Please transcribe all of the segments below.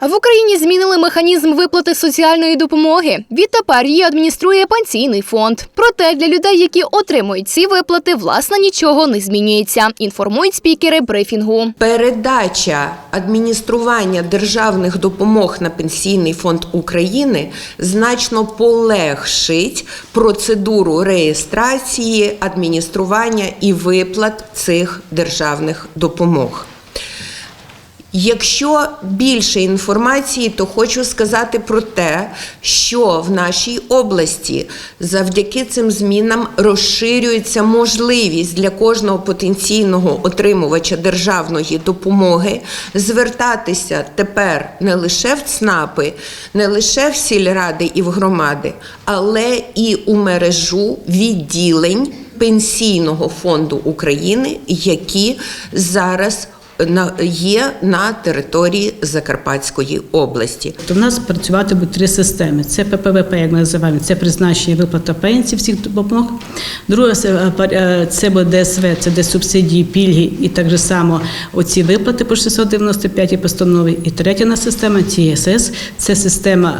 В Україні змінили механізм виплати соціальної допомоги. Відтепер її адмініструє пенсійний фонд. Проте для людей, які отримують ці виплати, власне нічого не змінюється. Інформують спікери брифінгу. Передача адміністрування державних допомог на пенсійний фонд України значно полегшить процедуру реєстрації, адміністрування і виплат цих державних допомог. Якщо більше інформації, то хочу сказати про те, що в нашій області завдяки цим змінам розширюється можливість для кожного потенційного отримувача державної допомоги звертатися тепер не лише в ЦНАПи, не лише в сільради і в громади, але і у мережу відділень Пенсійного фонду України, які зараз є на території Закарпатської області. То в нас працювати будуть три системи: це ППВП, як ми називаємо, це призначення виплата пенсій всіх допомог. Друга це, е, це буде ДСВ, це де субсидії, пільги і так же само оці виплати по 695 постанові. І третя на система ТСС, це система,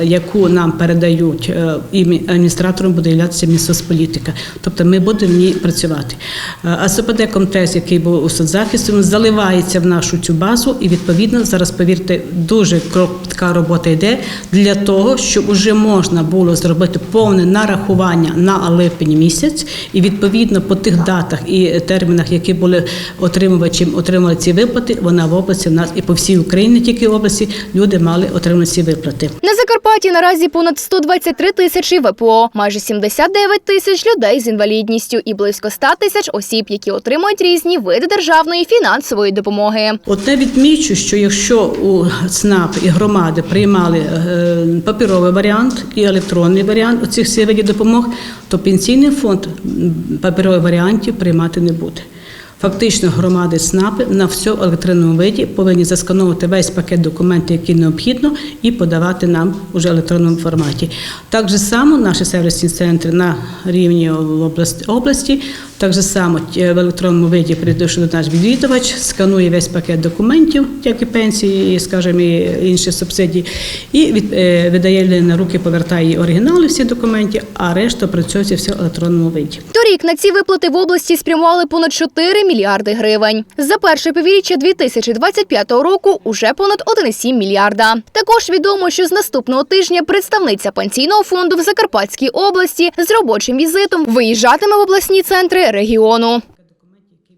е, яку нам передають е, і мі- адміністратором буде являтися Мінсоцполітика. Тобто ми будемо в ній працювати. А СПД комплекс, який був у соцзахисті, він заливається в нашу цю базу, і відповідно зараз, повірте, дуже кропітка робота йде для того, щоб уже можна було зробити повне нарахування на липень місяць, і відповідно по тих датах і термінах, які були отримувачем, отримали ці виплати, вона в області в нас і по всій Україні, тільки в області, люди мали отримати ці виплати. На Закарпатті наразі понад 123 тисячі ВПО, майже 79 тисяч людей з інвалідністю і близько 100 тисяч осіб, які отримують різні види державної фінансової допомоги. Одне відмічу, що якщо у ЦНАП і громади приймали е, паперовий варіант і електронний варіант оцих всіх видів допомог, то пенсійний фонд паперових варіантів приймати не буде. Фактично, громади ЦНАПи на все електронному виді повинні заскановувати весь пакет документів, які необхідно, і подавати нам уже в електронному форматі. Так само наші сервісні центри на рівні області так же само е, в електронному виді прийшов до наш відвідувач, сканує весь пакет документів, як і пенсії, і, скажімо, і інші субсидії, і від, е, видає на руки, повертає оригінали всіх документів, а решта працюється все в електронному виді. Торік на ці виплати в області спрямували понад 4 мільярди гривень. За перше півріччя 2025 року уже понад 1,7 мільярда. Також відомо, що з наступного тижня представниця пенсійного фонду в Закарпатській області з робочим візитом виїжджатиме в обласні центри Regiono.